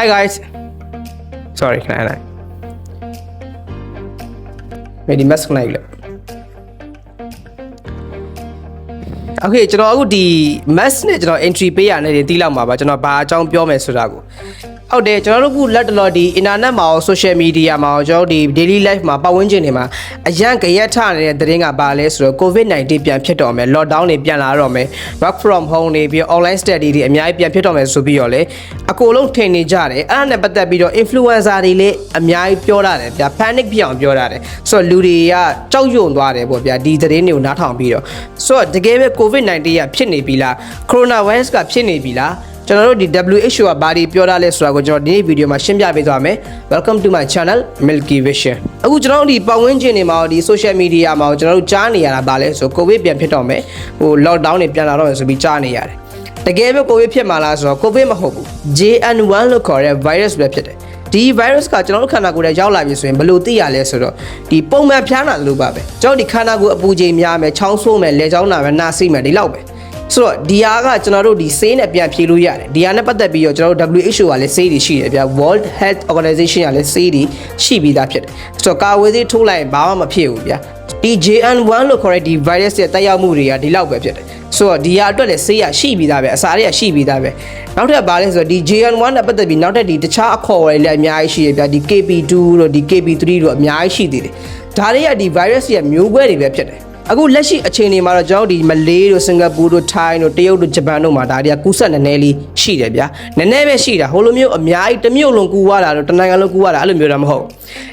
Hi guys sorry ခဏလိုက်မေဒီ mask လိုက်လို့ Okay ကျွန်တော်အခုဒီ mask နဲ့ကျွန်တော် entry ပေးရနေတယ်တီးလောက်မှာပါကျွန်တော်ဘာအကြောင်းပြောမယ်ဆိုတာကို ဟုတ်တယ်ကျွန်တော်တို့ကလက်တလော်ဒီ internet မှာရော social media မှာရောကျွန်တော်တို့ဒီ daily life မှာပတ်ဝန်းကျင်တွေမှာအရန်ကြရက်ထနေတဲ့သတင်းကဘာလဲဆိုတော့ covid-19 ပြန်ဖြစ်တော့မယ် lockdown တွေပြန်လာတော့မယ် work from home တွေပြီး online study တွေအများကြီးပြန်ဖြစ်တော့မယ်ဆိုပြီးတော့လေအကုန်လုံးထင်နေကြတယ်အဲ့ဒါနဲ့ပတ်သက်ပြီးတော့ influencer တွေလည်းအများကြီးပြောရတယ်ဗျာ panic ဖြစ်အောင်ပြောရတယ်ဆိုတော့လူတွေကကြောက်ရွံ့သွားတယ်ပေါ့ဗျာဒီသတင်းတွေကိုနားထောင်ပြီးတော့ဆိုတော့တကယ်ပဲ covid-19 ကဖြစ်နေပြီလား coronavirus ကဖြစ်နေပြီလား ကျွန်တော်တို့ဒီ WHO ကဘာတွေပြောတာလဲဆိုတာကိုကျွန်တော်ဒီနေ့ဗီဒီယိုမှာရှင်းပြပေးသွားမယ် Welcome to my channel Milky Vision အခုကျွန်တော်တို့ဒီပတ်ဝန်းကျင်တွေမှာရောဒီ social media မှာရောကျွန်တော်တို့ကြားနေရတာဘာလဲဆိုကိုဗစ်ပြန်ဖြစ်တော့မယ်ဟို lockdown တွေပြန်လာတော့မယ်ဆိုပြီးကြားနေရတယ်တကယ်ပဲကိုဗစ်ဖြစ်မှာလားဆိုတော့ကိုဗစ်မဟုတ်ဘူး JN1 လို့ခေါ်တဲ့ virus ပဲဖြစ်တယ်ဒီ virus ကကျွန်တော်တို့ခန္ဓာကိုယ်ထဲရောက်လာပြီဆိုရင်ဘယ်လိုသိရလဲဆိုတော့ဒီပုံမှန်ဖျားနာလို့ပါပဲကျွန်တော်ဒီခန္ဓာကိုယ်အပူချိန်များမယ်ချောင်းဆိုးမယ်လေချောင်းနာမယ်နှာစိမယ်ဒီလောက်ပဲ ဆိုတော့ဒီဟာကကျွန်တော်တို့ဒီဆေးနဲ့ပြန်ဖြေလို့ရတယ်ဒီဟာနဲ့ပတ်သက်ပြီးတော့ကျွန်တော်တို့ WHO ကလည်းဆေးတွေရှိတယ်ဗျာ World Health Organization ကလည်းဆေးတွေရှိပြီးသားဖြစ်တယ်ဆိုတော့ကာဝေးဆေးထိုးလိုက်ရင်ဘာမှမဖြစ်ဘူးဗျာဒီ JN1 လို့ခေါ်တဲ့ဒီ virus ရဲ့တက်ရောက်မှုတွေကဒီလောက်ပဲဖြစ်တယ်ဆိုတော့ဒီဟာအတွက်လည်းဆေးရရှိပြီးသားပဲအစာတွေကရှိပြီးသားပဲနောက်ထပ်ဘာလဲဆိုတော့ဒီ JN1 နဲ့ပတ်သက်ပြီးနောက်ထပ်ဒီတခြားအခေါ်အဝေါ်တွေလည်းအများကြီးရှိရဗျာဒီ KP2 တို့ဒီ KP3 တို့အများကြီးရှိသေးတယ်ဒါတွေကဒီ virus ရဲ့မျိုးကွဲတွေပဲဖြစ်တယ် အခုလက်ရှိအခြေအနေမှာတော့ကျွန်တော်တို့ဒီမလေးတို့စင်ကာပူတို့ထိုင်းတို့တရုတ်တို့ဂျပန်တို့မှာဒါတွေကကူးစက်နည်းနည်းလေးရှိတယ်ဗျာနည်းနည်းပဲရှိတာဟိုလိုမျိုးအများကြီးတစ်မြို့လုံးကူးရတာတော့တစ်နိုင်ငံလုံးကူးရတာအဲ့လိုမျိုးတော့မဟုတ်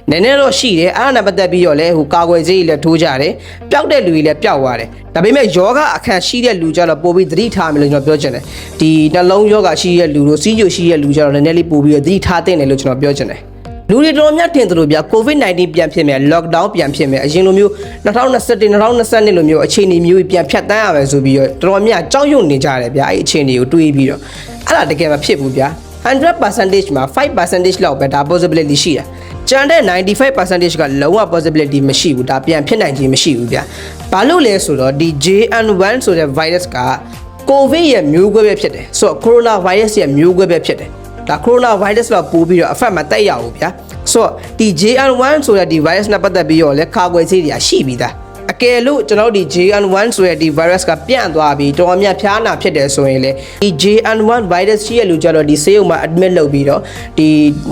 နည်းနည်းတော့ရှိတယ်အဲ့ဒါနဲ့ပတ်သက်ပြီးတော့လဲဟိုကာကွယ်ဆေးကြီးလည်းထိုးကြတယ်ပျောက်တဲ့လူတွေလည်းပျောက်သွားတယ်ဒါပေမဲ့ယောဂအခန့်ရှိတဲ့လူကြတော့ပို့ပြီးသတိထားမယ်လို့ကျွန်တော်ပြောချင်တယ်ဒီနှလုံးယောဂရှိတဲ့လူတို့စီးကြိုရှိတဲ့လူကြတော့နည်းနည်းလေးပို့ပြီးတော့သတိထားသင့်တယ်လို့ကျွန်တော်ပြောချင်တယ် လူတွေတော်တော်များတင်သလိုဗျာ COVID-19 ပြန်ဖြစ်မယ် lockdown ပြန်ဖြစ်မယ်အရင်လိုမျိုး2021 2022လိုမျိုးအခြေအနေမျိုးကြီးပြန်ဖြတ်တန်းရမယ်ဆိုပြီးတော့တော်တော်များကြောက်ရွံ့နေကြတယ်ဗျာအဲ့အခြေအနေကိုတွေးပြီးတော့အဲ့ဒါတကယ်မဖြစ်ဘူးဗျာ100%မှာ5%လောက်ပဲဒါ possibility ရှိတာကျန်တဲ့95%ကလုံးဝ possibility မရှိဘူးဒါပြန်ဖြစ်နိုင်ခြင်းမရှိဘူးဗျာဘာလို့လဲဆိုတော့ဒီ JN1 ဆိုတဲ့ virus က COVID ရဲ့မျိုးကွဲပဲဖြစ်တယ်ဆိုတော့ coronavirus ရဲ့မျိုးကွဲပဲဖြစ်တယ် ဒါ coronavirus လောက်ပိုးပြီးတော့ effect မတက်ရဘူးဗျာဆိုတော့ဒီ JN1 ဆိုတဲ့ဒီ virus နဲ့ပတ်သက်ပြီးတော့လည်းကာကွယ်ဆေးတွေကရှိပြီးသားအကယ်လို့ကျွန်တော်တို့ဒီ JN1 ဆိုတဲ့ဒီ virus ကပြန့်သွားပြီးတော်များဖျားနာဖြစ်တယ်ဆိုရင်လေဒီ JN1 virus ရှိရလူကြတော့ဒီဆေးရုံမှာ admit လုပ်ပြီးတော့ဒီ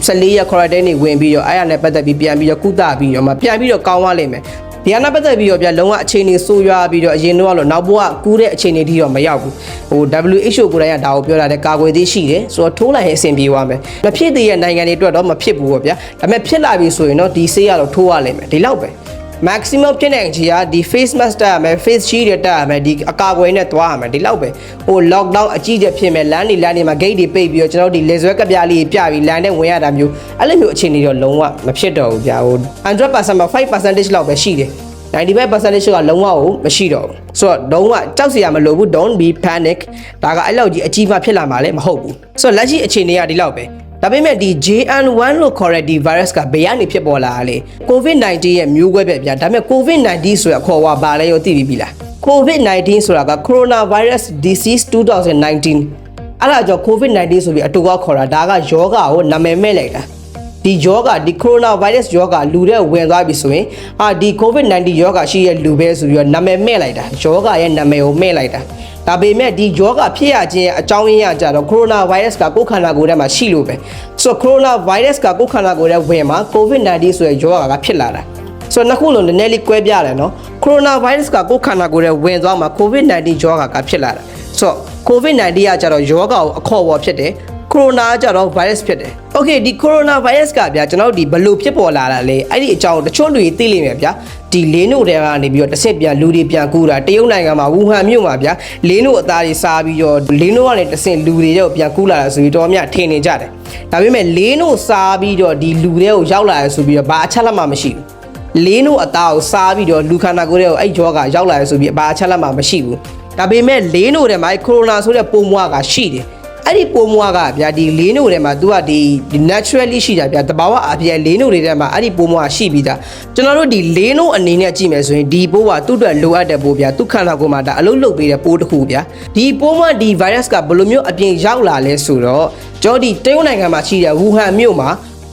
14ရက် quarantine နေဝင်ပြီးတော့အဲ့ရနဲ့ပတ်သက်ပြီးပြန်ပြီးတော့ကုသပြီးတော့မှပြန်ပြီးတော့ကောင်းသွားလိမ့်မယ် ဒီအနာပတ်သက်ပြီးတော့ဗျလုံးဝအခြေအနေဆိုးရွားပြီးတော့အရင်တော့လို့နောက်ဘဝကူးတဲ့အခြေအနေထိတော့မရောက်ဘူးဟို WHO ကိုယ်တိုင်ကဒါကိုပြောတာတဲ့ကာကွယ်သေးရှိတယ်ဆိုတော့ထိုးလိုက်ရင်အဆင်ပြေသွားမယ်မဖြစ်သေးတဲ့နိုင်ငံတွေအတွက်တော့မဖြစ်ဘူးပေါ့ဗျာဒါပေမဲ့ဖြစ်လာပြီဆိုရင်တော့ဒီဆေးကတော့ထိုးရလိမ့်မယ်ဒီလောက်ပဲ maximum ဖြစ်နိုင်ချေကဒီ face mask တက်ရမယ် face shield တွေတက်ရမယ်ဒီအကာအကွယ်နဲ့သွားရမယ်ဒီလောက်ပဲဟို lockdown အကြီးကျယ်ဖြစ်မယ်လမ်းတွေလမ်းတွေမှာ gate တွေပိတ်ပြီးတော့ကျွန်တော်တို့ဒီလေဆွဲကပြားလေးပြပြီးလမ်းနဲ့ဝင်ရတာမျိုးအဲ့လိုမျိုးအခြေအနေတော့လုံးဝမဖြစ်တော့ဘူးဗျာဟို100%မှာ5%လောက်ပဲရှိတယ်95%ကလုံးဝကိုမရှိတော့ဘူးဆိုတော့လုံးဝကြောက်စရာမလိုဘူး don't be panic ဒါကအဲ့လောက်ကြီးအကြီးမှဖြစ်လာမှာလည်းမဟုတ်ဘူးဆိုတော့လက်ရှိအခြေအနေကဒီလောက်ပဲ ဒါပေမဲ့ဒီ JN1 လို့ခေါ်တဲ့ဒီ virus ကဘယ်ကနေဖြစ်ပေါ်လာတာလဲ COVID-19 ရဲ့မျိုးကွဲပဲဗျာဒါပေမဲ့ COVID-19 ဆိုတာခေါ်ဝါပါလဲရောသိပြီပြီလား COVID-19 ဆိုတာက Coronavirus Disease 2019အဲ့ဒါကြောင့် COVID-19 ဆိုပြီးအတူကခေါ်တာဒါကယောဂါကိုနာမည်မဲ့လိုက်တာ ဒီယောဂဒီ coronavirus ယောဂလူတဲ့ဝင်သွားပြီဆိုရင်အာဒီ covid-19 ယောဂရှိရဲ့လူပဲဆိုပြီးတော့နာမည်မဲ့လိုက်တာယောဂရဲ့နာမည်ကိုမဲ့လိုက်တာဒါပေမဲ့ဒီယောဂဖြစ်ရခြင်းရဲ့အကြောင်းရင်းရကြတော့ coronavirus ကကိုယ်ခန္ဓာကိုယ်ထဲမှာရှိလို့ပဲဆိုတော့ coronavirus ကကိုယ်ခန္ဓာကိုယ်ထဲဝင်မှာ covid-19 ဆိုတဲ့ယောဂကဖြစ်လာတာဆိုတော့နှစ်ခုလုံးနည်းနည်းလေးကွဲပြားတယ်နော် coronavirus ကကိုယ်ခန္ဓာကိုယ်ထဲဝင်သွားမှာ covid-19 ယောဂကဖြစ်လာတာဆိုတော့ covid-19 ကကြတော့ယောဂကိုအခေါ်အဝေါ်ဖြစ်တယ် ကိုရိုနာကြတော့ virus ဖြစ်တယ်။ Okay ဒီ corona virus ကဗျာကျွန်တော်တို့ဒီဘလို့ဖြစ်ပေါ်လာတာလဲအဲ့ဒီအကြောင်းတချို့လူတွေသိလိမ့်မယ်ဗျာဒီလင်းတို့တဲကနေပြီးတော့တစ်ဆက်ပြန်လူတွေပြန်ကူတာတရုတ်နိုင်ငံမှာဝူဟန်မြို့မှာဗျာလင်းတို့အသားတွေစားပြီးတော့လင်းတို့ကနေတစ်ဆင့်လူတွေရောက်ပြန်ကူလာတာဆိုပြီးတော့မြထင်နေကြတယ်။ဒါပေမဲ့လင်းတို့စားပြီးတော့ဒီလူတွေကိုရောက်လာရဆိုပြီးတော့ဘာအချက်လက်မှမရှိဘူး။လင်းတို့အသားကိုစားပြီးတော့လူခန္ဓာကိုယ်တွေကိုအဲ့ကြောကရောက်လာရဆိုပြီးဘာအချက်လက်မှမရှိဘူး။ဒါပေမဲ့လင်းတို့ထဲမှာကိုရိုနာဆိုတဲ့ပုံမွားကရှိတယ်။ အဲ့အဲ့ဒီပိုးမွားကဗျာဒီလေးနိုထဲမှာ तू ကဒီ naturally ရှိတာဗျာတဘာဝအပြည့်လေးနိုတွေထဲမှာအဲ့ဒီပိုးမွားရှိပြီးသားကျွန်တော်တို့ဒီလေးနိုအနေနဲ့ကြည့်မယ်ဆိုရင်ဒီပိုးကသူ့အတွက်လိုအပ်တဲ့ပိုးဗျာသူ့ခန္ဓာကိုယ်မှာဒါအလုပ်လုပ်ပေးတဲ့ပိုးတစ်ခုဗျာဒီပိုးမွားဒီ virus ကဘယ်လိုမျိုးအပြင်ရောက်လာလဲဆိုတော့ကျွန်တော်ဒီတရုတ်နိုင်ငံမှာရှိတဲ့ဝူဟန်မြို့မှာ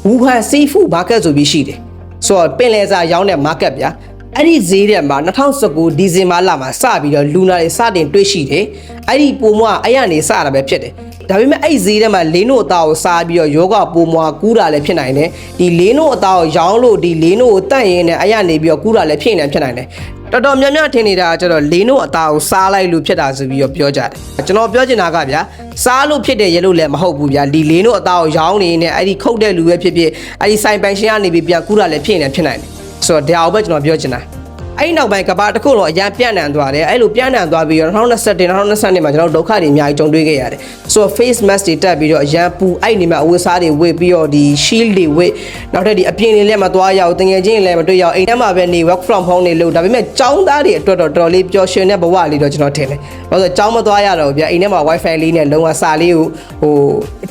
ဝူဟန် seafood market ဆိုပြီးရှိတယ်ဆိုတော့ပင်လယ်စာရောင်းတဲ့ market ဗျာအဲ့ဒီဈေးထဲမှာ2019ဒီဇင်ဘာလမှာစပြီးတော့လူနာတွေစတင်တွေ့ရှိတယ်။အဲ့ဒီပုံမွားအဲ့ရနေစတာပဲဖြစ်တယ်။ ဒါပေမဲ့အဲ့ဒီဈေးထဲမှာလင်းတို့အသားကိုစားပြီးတော့ယောဂပုံမွားကူးတာလည်းဖြစ်နိုင်တယ်။ဒီလင်းတို့အသားကိုရောင်းလို့ဒီလင်းတို့ကိုတန့်ရင်နဲ့အဲ့ရနေပြီးတော့ကူးတာလည်းဖြစ်နေဖြစ်နိုင်တယ်။တော်တော်များများထင်နေတာကကျတော့လင်းတို့အသားကိုစားလိုက်လို့ဖြစ်တာဆိုပြီးတော့ပြောကြတယ်။ကျွန်တော်ပြောချင်တာကဗျာစားလို့ဖြစ်တဲ့ရေလို့လည်းမဟုတ်ဘူးဗျာဒီလင်းတို့အသားကိုရောင်းနေနေအဲ့ဒီခုတ်တဲ့လူပဲဖြစ်ဖြစ်အဲ့ဒီဆိုင်ပိုင်ရှင်ကနေပြီးပြန်ကူးတာလည်းဖြစ်နေဖြစ်နိုင်တယ်။ဆိုတော့ဒါအောင်ပဲကျွန်တော်ပြောချင်တာ။ အဲ့ဒီနောက်ပိုင်းကဘာတစ်ခုလုံးအရန်ပြန့်နှံ့သွားတယ်အဲ့လိုပြန့်နှံ့သွားပြီးတော့2021 2022မှာကျွန်တော်တို့ဒုက္ခတွေအများကြီးကြုံတွေ့ခဲ့ရတယ်ဆိုတော့ face mask တွေတက်ပြီးတော့အရန်ပူအဲ့ဒီမှာအဝတ်စားတွေဝတ်ပြီးတော့ဒီ shield တွေဝတ်နောက်ထပ်ဒီအပြင်တွေလည်းမသွားရအောင်တငယ်ချင်းတွေလည်းမတွေ့ရအောင်အိမ်ထဲမှာပဲနေ work from home တွေလုပ်ဒါပေမဲ့ចောင်းသားတွေအတွက်တော့တော်တော်လေးပျော်ရွှင်တဲ့ဘဝလေးတော့ကျွန်တော်ထင်တယ်ဘာလို့လဲចောင်းမသွားရတော့ဗျာအိမ်ထဲမှာ wifi လေးနဲ့လုံးဝစာလေးကိုဟို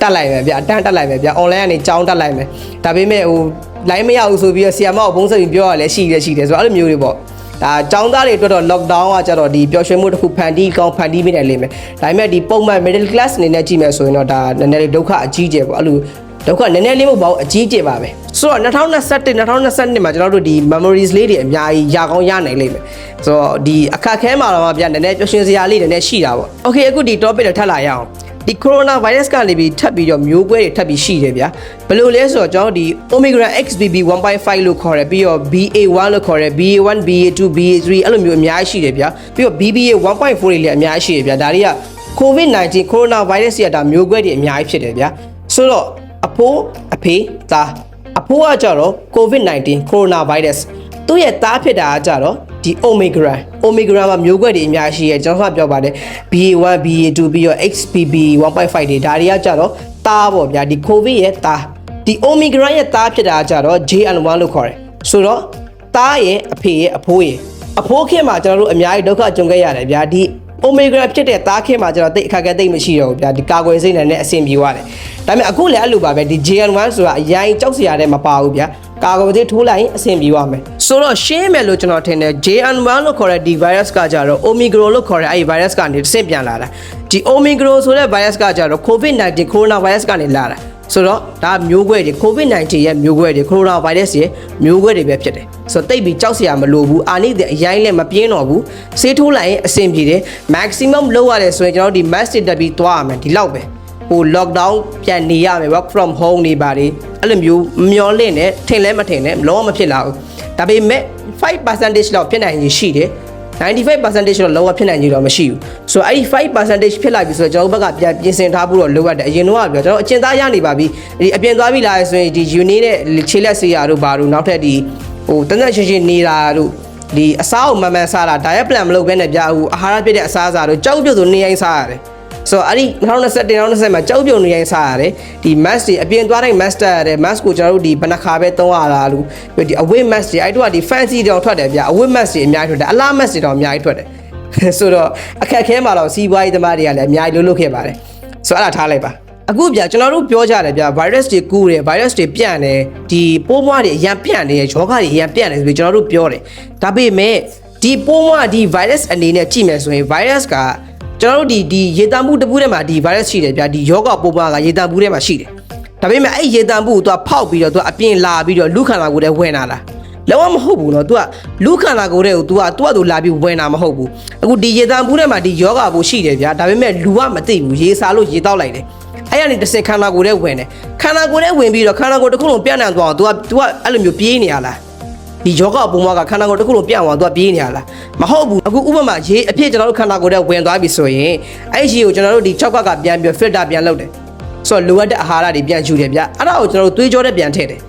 တက်လိုက်မယ်ဗျာအတန်းတက်လိုက်မယ်ဗျာ online ကနေចောင်းတက်လိုက်မယ်ဒါပေမဲ့ဟို line မရဘူးဆိုပြီးတော့ဆီယာမကိုဘုန်းဆက်ပြီးပြောရလဲရှိတယ်ရှိတယ်ဆိုတော့အဲ့လိုမျိုးတွေပေါ့ ဒါចောင်းသားတွေအတွက်တော့ lockdown ကကြတော့ဒီပျော်ရွှင်မှုတစ်ခုဖန်တီးကောင်းဖန်တီးမိတယ်လိမ့်မယ်ဒါပေမဲ့ဒီပုံမှန် middle class အနေနဲ့ကြည့်မယ်ဆိုရင်တော့ဒါနည်းနည်းလေးဒုက္ခအကြီးကျယ်ပေါ့အဲ့လိုဒုက္ခနည်းနည်းလေးမဟုတ်ပါဘူးအကြီးကျယ်ပါပဲဆိုတော့2021 2022မှာကျွန်တော်တို့ဒီ memories လေးတွေအများကြီးရကောင်းရနိုင်လိမ့်မယ်ဆိုတော့ဒီအခက်ခဲမှာတော့ဗျာနည်းနည်းပျော်ရွှင်စရာလေးနည်းနည်းရှိတာပေါ့ okay အခုဒီ topic တွေထပ်လာရအောင် ဒီ corona virus ကနေပြီးထပ်ပြီးတော့မျိုးကွဲတွေထပ်ပြီးရှိတယ်ဗျာဘယ်လိုလဲဆိုတော့ကျွန်တော်ဒီ omicron xbb 1.5လို့ခေါ်တယ်ပြီးတော့ ba1 လို့ခေါ်တယ် ba1 ba2 ba3 အဲ့လိုမျိုးအများကြီးရှိတယ်ဗျာပြီးတော့ bba 1.4တွေလည်းအများကြီးရှိတယ်ဗျာဒါတွေက covid-19 coronavirus ရတာမျိုးကွဲတွေအများကြီးဖြစ်တယ်ဗျာဆိုတော့အဖိုးအဖေသားအဖိုးကကြတော့ covid-19 coronavirus သူ့ရဲ့သားဖြစ်တာကကြတော့ ဒီ omicron omicron မှာမျိုးကွက်တွေအများကြီးရှိရဲကျွန်တော်ကပြောပါတယ် BA1 BA2 ပြီးတော့ XBB 1.5တွေဒါတွေကကြတော့သားပေါ့ဗျာဒီ covid ရဲ့သားဒီ omicron ရဲ့သားဖြစ်တာကကြတော့ JN1 လို့ခေါ်တယ်ဆိုတော့သားရဲ့အဖေရဲ့အဖိုးရဲ့အဖိုးခင်မှာကျွန်တော်တို့အများကြီးဒုက္ခကြုံခဲ့ရတယ်ဗျာဒီ omicron ဖြစ်တဲ့သားခင်မှာကျွန်တော်တိတ်အခက်အခဲတိတ်မရှိတော့ဘူးဗျာဒီကာကွယ်စိတ်နဲ့အဆင်ပြေသွားတယ်ဒါပေမဲ့အခုလည်းအဲ့လိုပါပဲဒီ JN1 ဆိုတာအရင်ကြောက်စရာတဲ့မပါဘူးဗျာ ကာကွယ်ဆေးထိုးလိုက်ရင်အဆင်ပြေသွားမယ်ဆိုတော့ရှင်းမယ်လို့ကျွန်တော်ထင်တယ် JN1 လို့ခေါ်တဲ့ဒီ virus ကကြတော့ omicron လို့ခေါ်တဲ့အဲ့ဒီ virus ကနေတစ်ဆင့်ပြန်လာတာဒီ omicron ဆိုတဲ့ virus ကကြတော့ covid-19 coronavirus ကနေလာတာဆိုတော့ဒါမျိုးကွဲတွေ covid-19 ရဲ့မျိုးကွဲတွေ coronavirus ရဲ့မျိုးကွဲတွေပဲဖြစ်တယ်ဆိုတော့တိတ်ပြီးကြောက်စရာမလိုဘူးအာနိတဲ့အရင်လည်းမပြင်းတော့ဘူးဆေးထိုးလိုက်ရင်အဆင်ပြေတယ် maximum လောက်ရတယ်ဆိုရင်ကျွန်တော်တို့ဒီ mask တက်ပြီးသွားရမယ်ဒီလောက်ပဲဟို lockdown ပြန်နေရမယ် work from home နေပါလေ အဲ့လိုမျိုးမမျောလင့်နဲ့ထင်လဲမထင်နဲ့လုံးဝမဖြစ်လာဘူးဒါပေမဲ့5%လောက်ဖြစ်နိုင်ရရှိတယ်95%တော့လောကဖြစ်နိုင်ကြတော့မရှိဘူးဆိုတော့အဲ့ဒီ5%ဖြစ်လာပြီဆိုတော့ကျွန်တော်တို့ဘက်ကပြန်ပြင်ဆင်ထားဖို့တော့လိုအပ်တယ်အရင်တော့ပြောကျွန်တော်အကျဉ်းသားရနေပါပြီဒီအပြင်သွားပြီလားဆိုရင်ဒီ unit နဲ့ခြေလက်စီရာတို့ဘာတို့နောက်ထပ်ဒီဟိုတန်းတန်းရှင်းရှင်းနေတာတို့ဒီအစားအုံမှန်မှန်စားတာ diet plan မလုပ်ဘဲနဲ့ပြဟိုအာဟာရပြည့်တဲ့အစားအစာတို့ကြောက်ပြုတ်ဆိုနေရင်စားရတယ် ဆိုတော့အဲ့ဒီ2021 2020မှာကြောက်ပြုံနေရင်စားရတယ်ဒီ mask တွေအပြင်သွားတိုင်း mask တက်ရတယ် mask ကိုကျွန်တော်တို့ဒီဘဏ္ဍခါပဲသုံးရတာလို့ပြီးဒီ away mask တွေအဲ့တော့ဒီ fancy တွေတော့ထွက်တယ်ဗျ away mask တွေအများကြီးထွက်တယ်အလား mask တွေတော့အများကြီးထွက်တယ်ဆိုတော့အခက်ခဲမှာတော့စီးပွားရေးသမားတွေကလည်းအများကြီးလှုပ်လှုပ်ခဲ့ပါတယ်ဆိုတော့အဲ့ဒါထားလိုက်ပါအခုဗျကျွန်တော်တို့ပြောကြတယ်ဗျ virus တွေကူးတယ် virus တွေပြန့်တယ်ဒီပိုးမွားတွေအရန်ပြန့်နေရယောဂတွေအရန်ပြန့်တယ်ဆိုပြီးကျွန်တော်တို့ပြောတယ်ဒါပေမဲ့ဒီပိုးမွားဒီ virus အနေနဲ့ကြည့်မယ်ဆိုရင် virus က ကျွန်တော်တို့ဒီဒီရေတံမှုတစ်ပူးထဲမှာဒီ virus ရှိတယ်ဗျာဒီယောဂပိုးပွားကရေတံမှုထဲမှာရှိတယ်ဒါပေမဲ့အဲ့ရေတံမှုကိုသူကဖောက်ပြီးတော့သူကအပြင်လာပြီးတော့လူခန္ဓာကိုယ်ထဲဝင်လာတာလောကမဟုတ်ဘူးနော်။ तू ကလူခန္ဓာကိုယ်တွေကို तू က तू ကသူလာပြီးဝင်တာမဟုတ်ဘူး။အခုဒီရေတံပူးထဲမှာဒီယောဂါဘူးရှိတယ်ဗျာ။ဒါပေမဲ့လူကမသိဘူး။ရေစာလို့ရေတောက်လိုက်တယ်။အဲ့ရနေတစ်စင်ခန္ဓာကိုယ်ထဲဝင်တယ်။ခန္ဓာကိုယ်ထဲဝင်ပြီးတော့ခန္ဓာကိုယ်တစ်ခုလုံးပြန့်နှံ့သွားအောင် तू က तू ကအဲ့လိုမျိုးပြေးနေရလား။ ဒီယောဂအပုံမကခန္ဓာကိုယ်တစ်ခုလုံးပြန့်သွားသူကပြေးနေရလားမဟုတ်ဘူးအခုဥပမာရေအဖြစ်ကျွန်တော်တို့ခန္ဓာကိုယ်ထဲဝင်သွားပြီဆိုရင်အဲ့ဒီရေကိုကျွန်တော်တို့ဒီ6ကကပြန်ပြီး filter ပြန်လုပ်တယ်ဆိုတော့လိုအပ်တဲ့အာဟာရတွေပြန်ယူတယ်ဗျအဲ့ဒါကိုကျွန်တော်တို့သွေးကြောတဲ့ပြန်ထည့်တယ်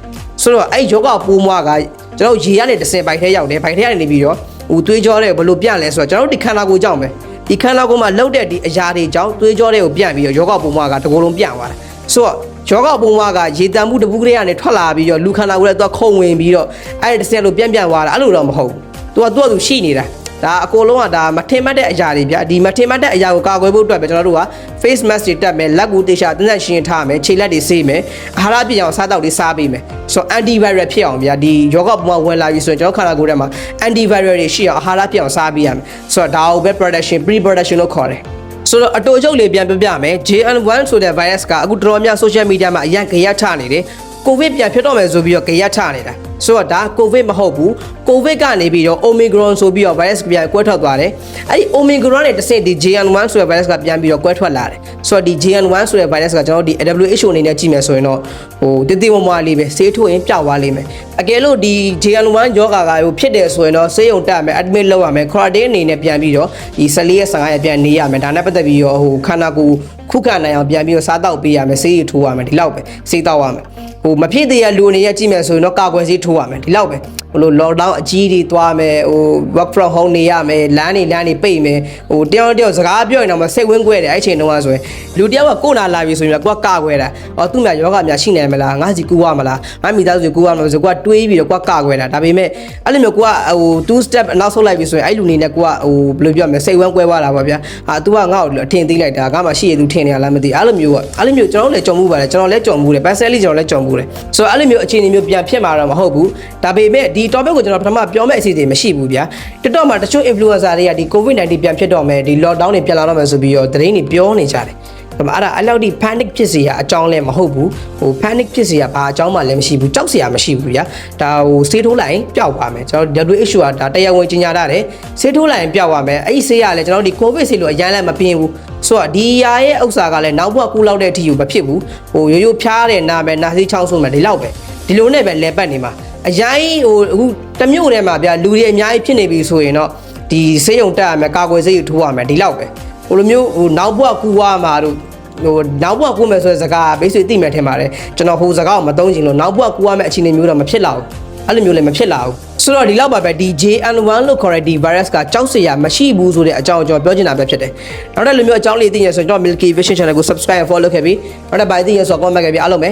ဆိုတော့အဲ့ယောဂပိုးမွားကကျွန်တော်တို့ရေကနေတစ်စင်ပိုက်ထဲရောက်တယ်ပိုက်ထဲကနေပြီးတော့ဟိုသွေးကြောတဲ့ဘယ်လိုပြန့်လဲဆိုတော့ကျွန်တော်တို့ဒီခန္ဓာကိုယ်ကြောင့်ပဲဒီခန္ဓာကိုယ်မှာလှုပ်တဲ့ဒီအရာတွေကြောင့်သွေးကြောတဲ့ကိုပြန့်ပြီးတော့ယောဂပိုးမွားကတကူလုံးပြန့်သွားတယ်ဆိုတော့ ယောဂပုံမကရေတံမှုတပူးကလေးကနေထွက်လာပြီးတော့လူခန္ဓာကိုယ်လည်းသူကခုံဝင်ပြီးတော့အဲ့ဒီတစ်စက်လိုပြန့်ပြန့်သွားတာအဲ့လိုတော့မဟုတ်ဘူး။ तू ကသူ့အတူရှိနေတာဒါအကုန်လုံးကဒါမထင်မှတ်တဲ့အရာတွေဗျဒီမထင်မှတ်တဲ့အရာကိုကာကွယ်ဖို့အတွက်ပဲကျွန်တော်တို့က face mask တွေတက်မယ်လက်ကူတေချာတင်းသက်ရှင်းထားမယ်ခြေလက်တွေဆေးမယ်အာဟာရပြည့်အောင်စားတောက်တွေစားပေးမယ်ဆိုတော့ anti viral ဖြစ်အောင်ဗျဒီယောဂပုံမှန်ဝင်လာပြီဆိုရင်ကျွန်တော်ခန္ဓာကိုယ်ထဲမှာ anti viral တွေရှိအောင်အာဟာရပြည့်အောင်စားပေးရမယ်ဆိုတော့ဒါကိုပဲ protection pre protection လို့ခေါ်တယ် ဆိုတော့အတူအကျုပ်လေးပြန်ပြပြမယ် JN1 ဆိုတဲ့ virus ကအခုတော်တော်များ social media မှာအရင်ကြရက်ထနေတယ်ကိုဗစ်ပြန်ဖြစ်တော့မယ်ဆိုပြီးတော့ကြရက်ထနေတာ ဆိုတော့ဒါကိုဗစ်မဟုတ်ဘူးကိုဗစ်ကနေပြီးတော့ Omicron ဆိုပြီးတော့ virus ပြန်ကွဲထွက်သွားတယ်အဲ့ဒီ Omicron နဲ့တစ်ဆင့်ဒီ JN1 ဆိုတဲ့ virus ကပြန်ပြီးတော့ကွဲထွက်လာတယ်ဆိုတော့ဒီ JN1 ဆိုတဲ့ virus ကကျွန်တော်တို့ဒီ WHO အနေနဲ့ကြည့်မယ်ဆိုရင်တော့ဟိုတည်တည်မမွားလေးပဲဆေးထိုးရင်ပျောက်သွားလိမ့်မယ်အကယ်လို့ဒီ JN1 ယောဂါကဟိုဖြစ်တယ်ဆိုရင်တော့ဆေးရုံတက်မယ် admit လုပ်ရမယ် quarantine အနေနဲ့ပြန်ပြီးတော့ဒီ14ရက်15ရက်ပြန်နေရမယ်ဒါနဲ့ပတ်သက်ပြီးတော့ဟိုခန္ဓာကိုယ်ခုခံနိုင်အောင်ပြန်ပြီးတော့စားတောက်ပေးရမယ်ဆေးရထိုးရမယ်ဒီလောက်ပဲဆေးတောက်ရမယ်ဟိုမဖြစ်သေးရလူအနေနဲ့ကြည့်မယ်ဆိုရင်တော့ကာကွယ်ဆေးထိုးရမယ်ဒီလောက်ပဲဟိုလို lockdown အကြီးတွေသွားမယ်ဟို work from home နေရမယ်လမ်းနေလမ်းနေပိတ်မယ်ဟိုတယောက်တယောက်စကားပြောရင်တော့မစိတ်ဝင်းကွဲတယ်အဲ့ချိန်တုန်းကဆိုရင်လူတယောက်ကကိုယ်နာလာပြီဆိုရင်ကိုကကာကွယ်တာအော်သူ့မြယောဂများရှိနေမလားငါစီကူရမလားငါမိသားစုကူရမလားဆိုကိုကတွေးပြီးတော့ကိုကကာကွယ်တာဒါပေမဲ့အဲ့လိုမျိုးကိုကဟို2 step နောက်ဆုတ်လိုက်ပြီဆိုရင်အဲ့လူနေနဲ့ကိုကဟိုဘယ်လိုပြောမလဲစိတ်ဝင်းကွဲသွားတာပါဗျာဟာ तू ကငါ့ကိုအထင်သေးလိုက်တာငါမှရှိရသူထင်နေရလားမသိအဲ့လိုမျိုးကအဲ့လိုမျိုးကျွန်တော်လည်းကြုံမှုပါတယ်ကျွန်တော်လည်းကြုံမှုတယ် personally ကျွန်တော်လည်းကြုံမှုတယ်ဆိုတော့အဲ့လိုမျိုးအခြေအနေမျိုးပြန်ဖြစ်မှာတော့မဟုတ်ဘူးဒါပေမဲ့ဒီ topic ကိုကျွန်တော်ပထမပြောမယ့်အစီအစဉ်မရှိဘူးဗျာ TikTok မှာတချို့ influencer တွေကဒီ COVID-19 ပြန်ဖြစ်တော့မယ်ဒီ lockdown တွေပြန်လာတော့မယ်ဆိုပြီးတော့သတင်းတွေပြောနေကြတယ်ဒါပေမဲ့အဲ့ဒါအဲ့လောက်ထိ panic ဖြစ်စေရအကြောင်းလည်းမဟုတ်ဘူးဟို panic ဖြစ်စေရဘာအကြောင်းမှလည်းမရှိဘူးကြောက်စရာမရှိဘူးဗျာဒါဟိုဆေးထိုးလိုက်ရင်ပျောက်သွားမယ်ကျွန်တော် WHO ကဒါတရားဝင်ကြီးညာတာတယ်ဆေးထိုးလိုက်ရင်ပျောက်သွားမယ်အဲ့ဒီဆေးရလည်းကျွန်တော်ဒီ COVID ဆေးလို့အရင်လည်းမပြင်းဘူးဆိုတော့ဒီຢာရဲ့ဥစ္စာကလည်းနောက်ဘက်ကူလောက်တဲ့အထိကိုမဖြစ်ဘူးဟိုရိုးရိုးဖျားတယ်နာမယ်နာစီးချောင်းဆိုးမယ်ဒီလောက်ပဲဒီလိုနဲ့ပဲလဲပတ်နေမှာ အရင်ဟိုအခုတစ်မျိုးထဲမှာဗျာလူတွေအများကြီးဖြစ်နေပြီဆိုရင်တော့ဒီဆေးရုံတက်ရမယ်ကာကွယ်ဆေးကိုထိုးရမယ်ဒီလောက်ပဲဟိုလိုမျိုးဟိုနောက်ဘက်ကူရမှာတို့ဟိုနောက်ဘက်ကူမယ်ဆိုတဲ့စကားဘိတ်ဆွေသိမယ်ထင်ပါတယ်ကျွန်တော်ဟိုစကားကိုမသုံးချင်လို့နောက်ဘက်ကူရမယ်အခြေအနေမျိုးတော့မဖြစ်လာဘူးအဲ့လိုမျိုးလည်းမဖြစ်လာဘူးဆိုတော့ဒီလောက်ပါပဲဒီ JN1 လို့ခေါ်တဲ့ဒီ virus ကကြောက်စရာမရှိဘူးဆိုတဲ့အကြောင်းကိုကျွန်တော်ပြောချင်တာပဲဖြစ်တယ်နောက်တဲ့လူမျိုးအကြောင်းလေးသိရင်ဆိုရင်ကျွန်တော် Milky Vision Channel ကို subscribe and follow လုပ်ခဲ့ပြီးနောက်တဲ့ဘာသိရင်ဆိုတော့ comment ခဲ့ပြီးအားလုံးပဲ